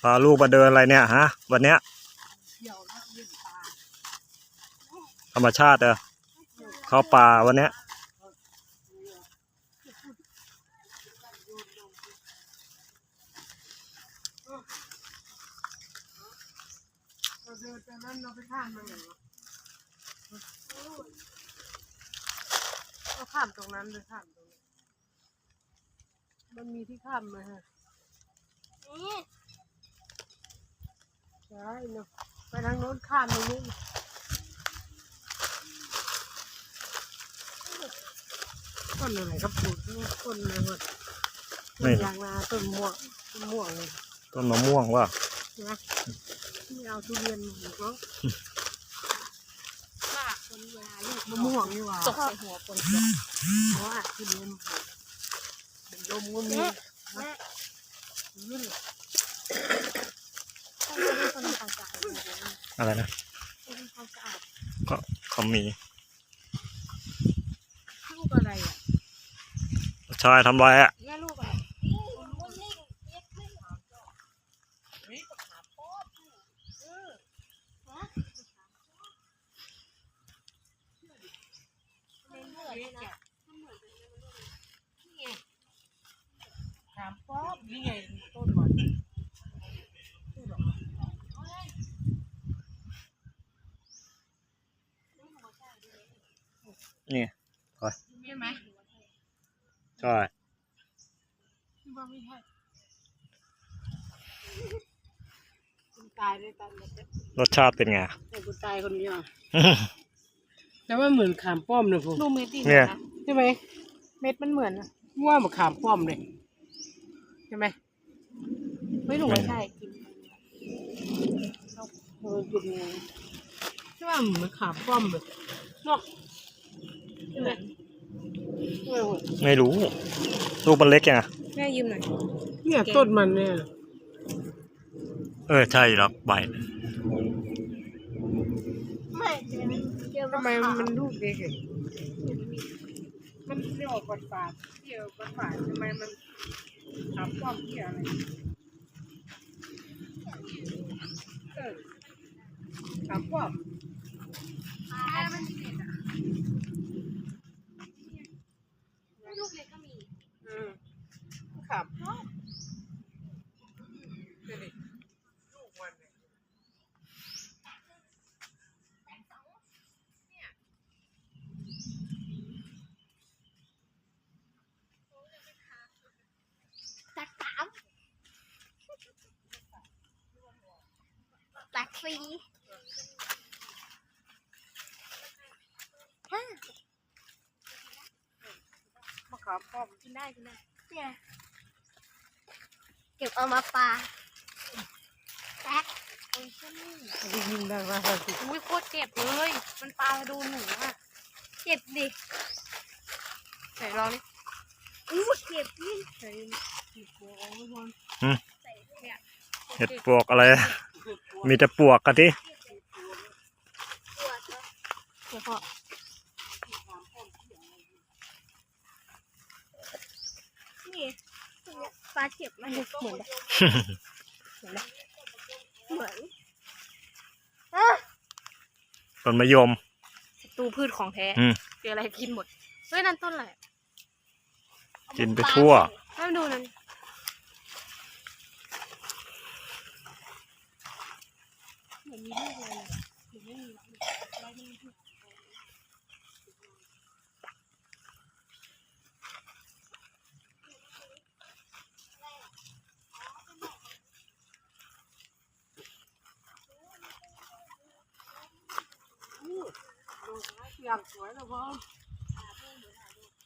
พาลูกมาเดินอะไรเนี่ยฮะ วันเนี้ยธรรมชาติเออเข้าป่าวันเนี้ยเราเดินจากนั้นเราไปข้ามมาไหนวะเราข้ามตรงนั้นเลยข้ามตรงนี้มันมีที่ข้ามไหมฮะ นี่ ใช่ เนาะไปทางโน้นข้ามตรงนี้ต้นอะไรครับปลูกต้นอะไรวะต้นยางนาต้นม่วงต้นม่วงเลยต้นมะม่วงว่านะไม่เอาทุเรียนมาปลูกแล้วป้าคนเวลาลูกมะม่วงนี่หว่าตกใส่หัวคนเดียวเพราะว่าทุเรียนเป็นลมก็มีแม่แม่ลื่นต้องเป็น คนทำความสะอาดเลยนะอะไรนะเป็นคนทำความสะอาดก็เขามีลูกอะไรอะชายทำไรอะแม่ลูกอะไรถามป๊อบนี่ไงต้นมัน นี่ใช่ไหมใช่ที่ว่าไม่ใช่คุณตายด้วยกันเลยรสชาติเป็นไงแต่คุณตายคนเดียวแต่ว่าเหมือนขามป้อมเลยผมดูเม็ดดิเนี่ยใช่ไหมเม็ดมันเหมือนนะว่าเหมือนขามป้อมเลยใช่ไหมไม่หนูไม่ใช่กินเออจุดนี้ใช่ว่าเหมือนขามป้อมเลยเนาะ ใช่ไหมใช่ไหมวะไม่รู้ลูกมันเล็กยังอะแม่ยืมหน่อย เนี่ยต้นมันเนี่ยเออใช่หรอกใบไม่เดี๋ยวเดี๋ยวทำไมมันลูกเด็กอะมันเรียกว่าปัดฝาดเที่ยวปัดฝาดทำไมมันขามป้อมเที่ยวอะไรเออขามป้อมลูกเล็กก็มี อืมครับนี่ดิลูกมันเนี่ย ตักสามตัก สี่ห้ามะขามป้อมกินได้กินได้เนี่ยเก็บเอามาปลาแตกโอ้ยเช่นนี่เอาไปยิงได้ไหมครับอุ้ยโคตรเจ็บเลย มันปลาโดนหนูอะเจ็บดิไหนลองดิอู้เจ็บดิใช้ติดหัวเอาไว้ก่อนใส่เนี่ยเห็ดปวกอะไร มีแต่ปวกกันที่ปวดเนอะเดี๋ยวพอนี่ตรงเนี้ยปลาเจ็บมันเหมือนแบบเหมือนไหมเหมือนอะต้นมะยมศัตรูพืชของแท้อืมเจออะไรกินหมดเฮ้ยนั่นต้นอะไรกินไปทั่วให้มันดูนั่นเหมือนมีลูกเลยนะหรือไม่มีวะเราไม่มีลูก อย่างสวยนะพ่อ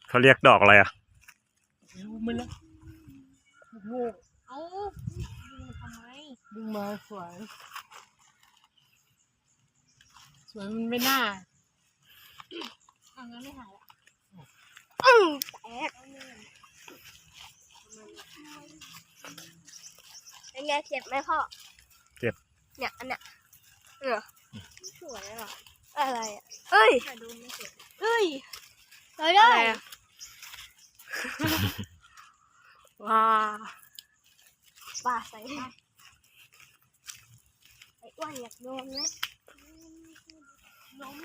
เขาเรียกดอกอะไรอะรู้ไหมล่ะลูกโง่เอ้าดูมันทำไมดึงมาสวย สวยมันไม่น่าอะงั้นไม่หายละอืมแตกเป็นไงเจ็บไหมพ่อ เจ็บ เนี่ยอันเนี้ยเออสวยอะ อะไรอะเอ้ยเอ้ยได้ได้ว้าปลาใส่ได้ไอ้อ้วนอยากโดนไหมนม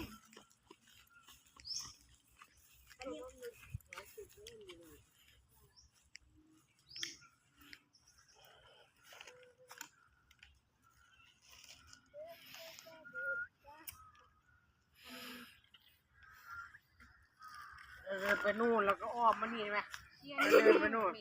ดินไปนู่นแล้วก็อ้อมมานี่ไหมเดินไปนู่น